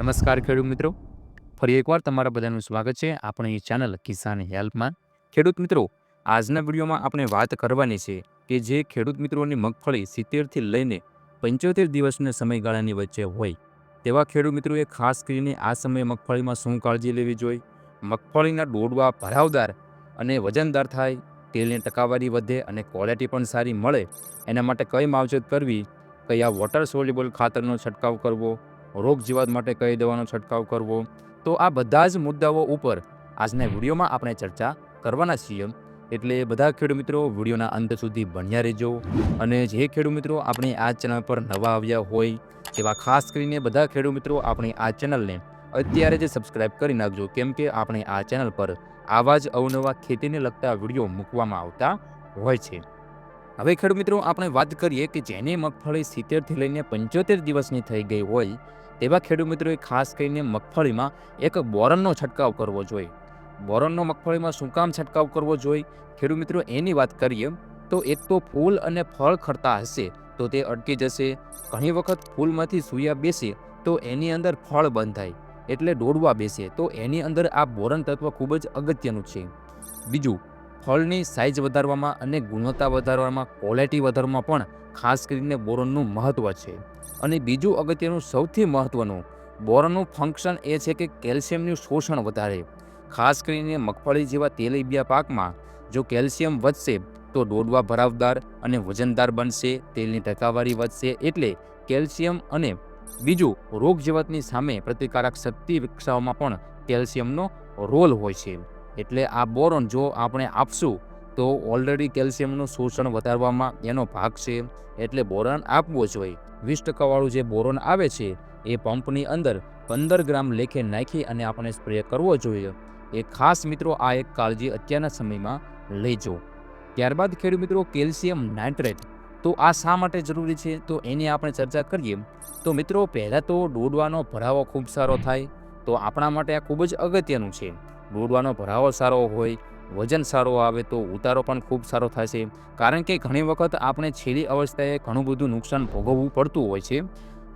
નમસ્કાર ખેડૂત મિત્રો. ફરી એકવાર તમારા બધાનું સ્વાગત છે આપણી ચેનલ કિસાન હેલ્પમાં. ખેડૂત મિત્રો, આજના વિડીયોમાં આપણે વાત કરવાની છે કે જે ખેડૂત મિત્રોની મગફળી સિત્તેરથી લઈને પંચોતેર દિવસના સમયગાળાની વચ્ચે હોય, તેવા ખેડૂત મિત્રોએ ખાસ કરીને આ સમયે મગફળીમાં શું કાળજી લેવી જોઈએ? મગફળીના ડોડવા ભરાવદાર અને વજનદાર થાય, તેલની ટકાવારી વધે અને ક્વોલિટી પણ સારી મળે, એના માટે કઈ માવજત કરવી? કયા વોટર સોલ્યુબલ ખાતરનો છંટકાવ કરવો? રોગ જીવાત માટે કઈ દવાનો છંટકાવ કરવો. તો આ બધા જ મુદ્દાઓ ઉપર આજના વિડીયોમાં આપણે ચર્ચા કરવાના છીએ. એટલે બધા ખેડૂત મિત્રો વિડીયોના અંત સુધી ભણ્યા રહેજો. અને જે ખેડૂત મિત્રો આપણે આ ચેનલ પર નવા આવ્યા હોય તેવા ખાસ કરીને બધા ખેડૂત મિત્રો આપણી આ ચેનલને અત્યારે જ સબસ્ક્રાઇબ કરી નાખજો. કેમ કે આપણે આ ચેનલ પર આવા જ અવનવા ખેતીને લગતા વીડિયો મૂકવામાં આવતા હોય છે. હવે ખેડૂત મિત્રો આપણે વાત કરીએ કે જેને મગફળી સિત્તેરથી લઈને પંચોતેર દિવસની થઈ ગઈ હોય તેવા ખેડૂત મિત્રોએ ખાસ કરીને મગફળીમાં એક બોરનનો છંટકાવ કરવો જોઈએ. બોરનનો મગફળીમાં શું કામ છંટકાવ કરવો જોઈએ? ખેડૂત મિત્રો, એની વાત કરીએ તો એક તો ફૂલ અને ફળ ખરતા હશે તો તે અટકી જશે. ઘણી વખત ફૂલમાંથી સૂયા બેસે તો એની અંદર ફળ બંધ થાય એટલે દોડવા બેસે તો એની અંદર આ બોરન તત્વ ખૂબ જ અગત્યનું છે. બીજું ફળની સાઇઝ વધારવામાં અને ગુણવત્તા વધારવામાં ક્વોલિટી વધારવામાં પણ ખાસ કરીને બોરોનનું મહત્ત્વ છે. અને બીજું અગત્યનું સૌથી મહત્ત્વનું બોરોનનું ફંક્શન એ છે કે કેલ્શિયમનું શોષણ વધારે. ખાસ કરીને મગફળી જેવા તેલીબિયા પાકમાં જો કેલ્શિયમ વધશે તો ડોડવા ભરાવદાર અને વજનદાર બનશે, તેલની ટકાવારી વધશે એટલે કેલ્શિયમ અને બીજું રોગ જીવાતની સામે પ્રતિકારક શક્તિ વિકસાવવામાં પણ કેલ્શિયમનો રોલ હોય છે. એટલે આ બોરોન જો આપણે આપશું, તો ઓલરેડી કેલ્શિયમનું શોષણ વધારવામાં એનો ભાગ છે. એટલે બોરોન આપવો જોઈએ વીસ ટકાવાળું જે બોરોન આવે છે, એ પંપની અંદર પંદર ગ્રામ લેખે નાખી અને આપણે સ્પ્રે કરવો જોઈએ. એ ખાસ મિત્રો આ એક કાળજી અત્યારના સમયમાં લેજો. ત્યારબાદ ખેડૂત મિત્રો, કેલ્શિયમ નાઇટ્રેટ. તો આ શા માટે જરૂરી છે? તો એની આપણે ચર્ચા કરીએ. તો મિત્રો, પહેલાં તો દોડવાનો ભરાવો ખૂબ સારો થાય. તો આપણા માટે આ ખૂબ જ અગત્યનું છે. દોડવાનો ભરાવો સારો હોય, વજન સારો આવે તો ઉતારો પણ ખૂબ સારો થશે કારણ કે ઘણી વખત આપણે છેલ્લી અવસ્થાએ ઘણું બધું નુકસાન ભોગવવું પડતું હોય છે.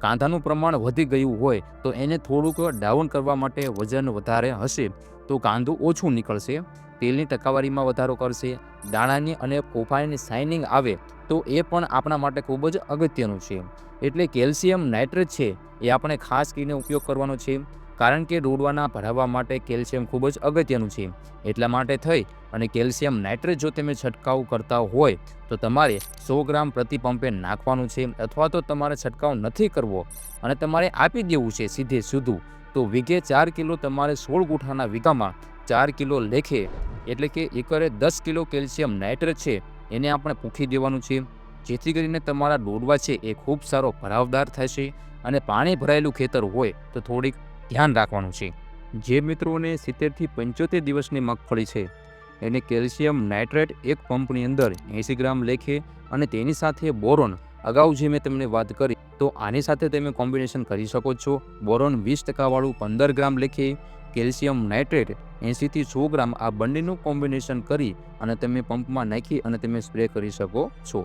કાંધાનું પ્રમાણ વધી ગયું હોય તો એને થોડુંક ડાઉન કરવા માટે વજન વધારે હશે તો કાંદું ઓછું નીકળશે, તેલની ટકાવારીમાં વધારો કરશે, દાણાની અને કોફાઈની શાઇનિંગ આવે તો એ પણ આપણા માટે ખૂબ જ અગત્યનું છે. એટલે કેલ્શિયમ નાઇટ્રેટ છે એ આપણે ખાસ કરીને ઉપયોગ કરવાનો છે. કારણ કે ડોડવાના ભરાવવા માટે કેલ્શિયમ ખૂબ જ અગત્યનું છે. એટલા માટે થઈ અને કેલ્શિયમ નાઇટ્રેટ જો તમે છંટકાવ કરતા હોય તો તમારે સો ગ્રામ પ્રતિ પંપે નાખવાનું છે અથવા તો તમારે છંટકાવ નથી કરવો અને તમારે આપી દેવું છે સીધે સીધું. તો વીઘે ચાર કિલો તમારે સોળ ગુઠાના વીઘામાં ચાર કિલો લેખે એટલે કે એકરે દસ કિલો કેલ્શિયમ નાઇટ્રેટ છે એને આપણે પૂંખી દેવાનું છે. જેથી કરીને તમારા ડોડવા છે એ ખૂબ સારો ભરાવદાર થશે અને પાણી ભરાયેલું ખેતર હોય તો થોડીક ધ્યાન રાખવાનું છે. જે મિત્રોને સિત્તેરથી પંચોતેર દિવસની મગફળી છે, એને કેલ્શિયમ નાઇટ્રેટ એક પંપની અંદર એંસી ગ્રામ લેખે અને તેની સાથે બોરોન, અગાઉ જે મેં તમને વાત કરી, તો આની સાથે તમે કોમ્બિનેશન કરી શકો છો. બોરોન વીસ ટકાવાળું પંદર ગ્રામ લેખે, કેલ્શિયમ નાઇટ્રેટ એંસીથી સો ગ્રામ આ બંનેનું કોમ્બિનેશન કરી અને તમે પંપમાં નાખી અને તમે સ્પ્રે કરી શકો છો.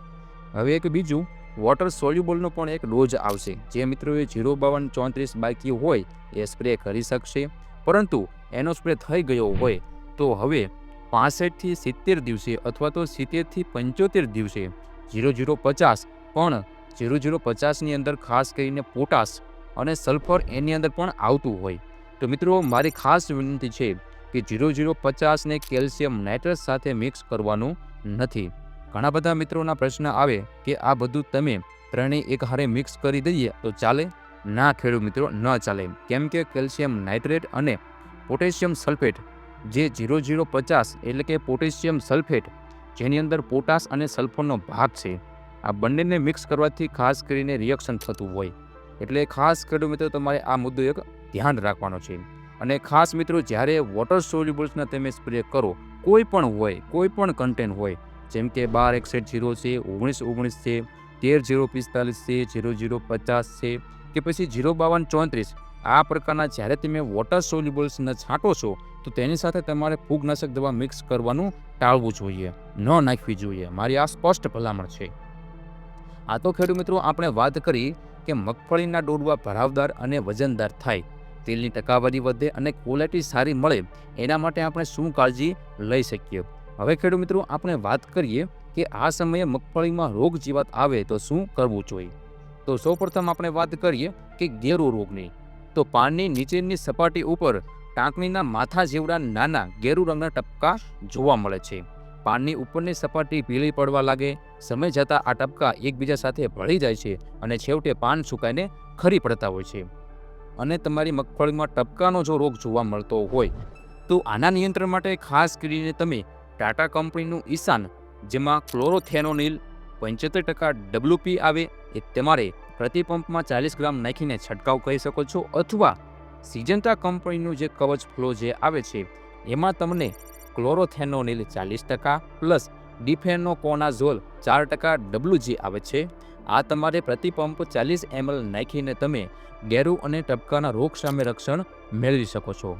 હવે એક બીજું વોટર સોલ્યુબલનો પણ એક ડોઝ આવશે. જે મિત્રોએ ઝીરો બાવન ચોત્રીસ બાકી હોય, એ સ્પ્રે કરી શકશે. પરંતુ એનો સ્પ્રે થઈ ગયો હોય, તો હવે પાસઠથી સિત્તેર દિવસે અથવા તો સિત્તેરથી પંચોતેર દિવસે ઝીરો ઝીરો પચાસ પણ ઝીરો ઝીરો પચાસની અંદર ખાસ કરીને પોટાશ અને સલ્ફર એની અંદર પણ આવતું હોય. તો મિત્રો, મારી ખાસ વિનંતી છે કે જીરો ઝીરો પચાસને કેલ્શિયમ નાઇટ્રેટ સાથે મિક્સ કરવાનું નથી. ઘણા બધા મિત્રોના પ્રશ્ન આવે કે આ બધું તમે ત્રણેય એક હારે મિક્સ કરી દઈએ તો ચાલે? ના ખેડૂત મિત્રો, ન ચાલે. કેમ કે કેલ્શિયમ નાઇટ્રેટ અને પોટેશિયમ સલ્ફેટ જે જીરો જીરો પચાસ એટલે કે પોટેશિયમ સલ્ફેટ જેની અંદર પોટાશ અને સલ્ફરનો ભાગ છે, આ બંનેને મિક્સ કરવાથી ખાસ કરીને રિએક્શન થતું હોય. એટલે ખાસ ખેડૂત મિત્રો, તમારે આ મુદ્દો એક ધ્યાન રાખવાનો છે. અને ખાસ મિત્રો, જ્યારે વોટર સોલ્યુબલ્સના તમે સ્પ્રે કરો, કોઈ પણ હોય, કોઈ પણ કન્ટેન્ટ હોય જેમ કે બાર એકસઠ જીરો છે, ઓગણીસ ઓગણીસ છે, તેર જીરો પિસ્તાલીસ છે, જીરો જીરો પચાસ છે કે પછી જીરો બાવન ચોત્રીસ. આ પ્રકારના જ્યારે તમે વોટર સોલ્યુબલ્સને છાંટો છો, તો તેની સાથે તમારે ફૂગનાશક દવા મિક્સ કરવાનું ટાળવું જોઈએ. ન નાખવી જોઈએ. મારી આ સ્પષ્ટ ભલામણ છે. આ તો ખેડૂત મિત્રો આપણે વાત કરી કે મગફળીના ડોડવા ભરાવદાર અને વજનદાર થાય. તેલની ટકાવારી વધે અને ક્વોલિટી સારી મળે. એના માટે આપણે શું કાળજી લઈ શકીએ? હવે ખેડૂત મિત્રો, આપણે વાત કરીએ કે આ સમયે મગફળીમાં રોગ જીવાત આવે તો શું કરવું જોઈએ? તો સૌપ્રથમ આપણે વાત કરીએ કે ગેરુ રોગની. તો પાનની નીચેની સપાટી ઉપર ટાંકણીના માથા જેવડા નાના ગેરુ રંગના ટપકા જોવા મળે છે. પાનની ઉપરની સપાટી પીળી પડવા લાગે, સમય જતાં આ ટપકા એકબીજા સાથે ભળી જાય છે અને છેવટે પાન સુકાઈને ખરી પડતા હોય છે. અને તમારી મગફળીમાં ટપકાનો જો રોગ જોવા મળતો હોય, તો આના નિયંત્રણ માટે ખાસ કરીને તમે ટાટા કંપનીનું ઈશાન, જેમાં ક્લોરોથેનોનિલ પંચોતેર ટકા ડબલ્યુપી આવે એ તમારે પ્રતિ પંપમાં ચાલીસ ગ્રામ નાખીને છંટકાવ કરી શકો છો અથવા સિજન્ટા કંપનીનું જે કવચ ફ્લો જે આવે છે, એમાં તમને ક્લોરોથેનોનિલ ચાલીસ ટકા પ્લસ ડિફેનોકોનાઝોલ ચાર ટકા ડબલ્યુજી આવે છે. આ તમારે પ્રતિ પંપ ચાલીસ એમએલ નાખીને તમે ગેરુ અને ટપકાના રોગ સામે રક્ષણ મેળવી શકો છો.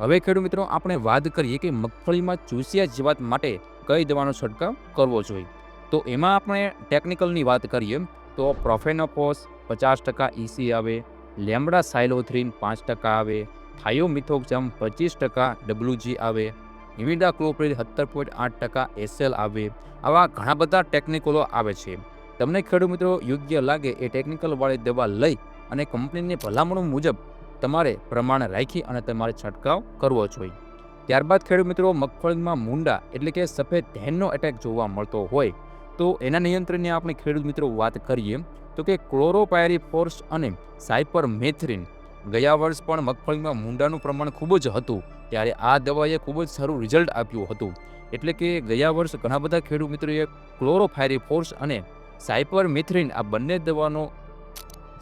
હવે ખેડૂત મિત્રો, આપણે વાત કરીએ કે મગફળીમાં ચૂસિયા જીવાત માટે કઈ દવાનો છંટકાવ કરવો જોઈએ? તો એમાં આપણે ટેકનિકલની વાત કરીએ, તો પ્રોફેનોફોસ પચાસ ટકા ઇસી આવે, લેમડા સાયલોથ્રીન પાંચ ટકા આવે, થાયોમિથોક્ઝમ પચીસ ટકા ડબલ્યુજી આવે ઇમિડા ક્લોપ્રિલ સત્તર પોઈન્ટ આઠ ટકા એસએલ આવે, આવા ઘણા બધા ટેકનિકલો આવે છે. તમને ખેડૂત મિત્રો, યોગ્ય લાગે એ ટેકનિકલવાળી દવા લઈ અને કંપનીની ભલામણો મુજબ તમારે પ્રમાણ રાખી અને તમારે છંટકાવ કરવો જોઈએ. ત્યારબાદ ખેડૂત મિત્રો, મગફળીમાં મુંડા એટલે કે સફેદ ધેનનો એટેક જોવા મળતો હોય, તો એના નિયંત્રણની આપણે ખેડૂત મિત્રો વાત કરીએ, તો કે ક્લોરોપાયરીફોર્સ અને સાયપર મેથ્રિન ગયા વર્ષ પણ મગફળીમાં મુંડાનું પ્રમાણ ખૂબ જ હતું, ત્યારે આ દવાએ ખૂબ જ સારું રિઝલ્ટ આપ્યું હતું. એટલે કે ગયા વર્ષ ઘણા બધા ખેડૂત મિત્રોએ ક્લોરોફાયરીફોર્સ અને સાયપર મેથ્રિન આ બંને દવાનો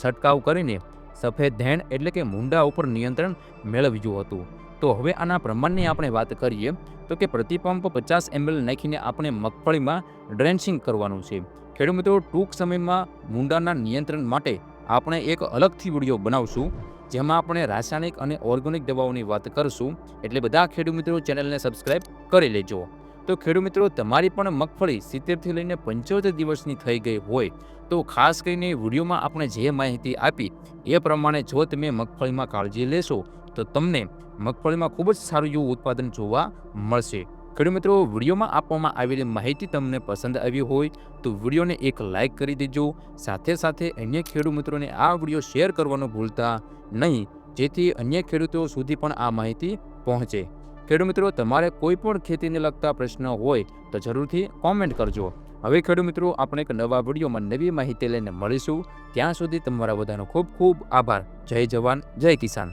છંટકાવ કરીને સફેદ ધેણ એટલે કે મુંડા ઉપર નિયંત્રણ મેળવ્યું હતું. તો હવે આના પ્રમાણની આપણે વાત કરીએ, તો કે પ્રતિપંપ પચાસ એમએલ નાખીને આપણે મગફળીમાં ડ્રેન્સિંગ કરવાનું છે. ખેડૂત મિત્રો ટૂંક સમયમાં મુંડાના નિયંત્રણ માટે આપણે એક અલગથી વીડિયો બનાવશું, જેમાં આપણે રાસાયણિક અને ઓર્ગેનિક દવાઓની વાત કરશું. એટલે બધા ખેડૂત મિત્રો ચેનલને સબસ્ક્રાઈબ કરી લેજો. તો ખેડૂત મિત્રો, તમારી પણ મગફળી સિત્તેરથી લઈને પંચોતેર દિવસની થઈ ગઈ હોય તો ખાસ કરીને વિડીયોમાં આપણે જે માહિતી આપી એ પ્રમાણે જો તમે મગફળીમાં કાળજી લેશો, તો તમને મગફળીમાં ખૂબ જ સારું એવું ઉત્પાદન જોવા મળશે. ખેડૂત મિત્રો, વિડીયોમાં આપવામાં આવેલી માહિતી તમને પસંદ આવી હોય તો વિડીયોને એક લાઇક કરી દેજો, સાથે સાથે અન્ય ખેડૂત મિત્રોને આ વીડિયો શેર કરવાનું ભૂલતા નહીં, જેથી અન્ય ખેડૂતો સુધી પણ આ માહિતી પહોંચે. ખેડૂત મિત્રો, તમારે કોઈ પણ ખેતીને લગતા પ્રશ્ન હોય તો જરૂરથી કોમેન્ટ કરજો. હવે ખેડૂત મિત્રો, આપણે એક નવા વિડીયોમાં નવી માહિતી લઈને મળીશું. ત્યાં સુધી તમારા બધાનો ખૂબ ખૂબ આભાર. જય જવાન, જય કિસાન.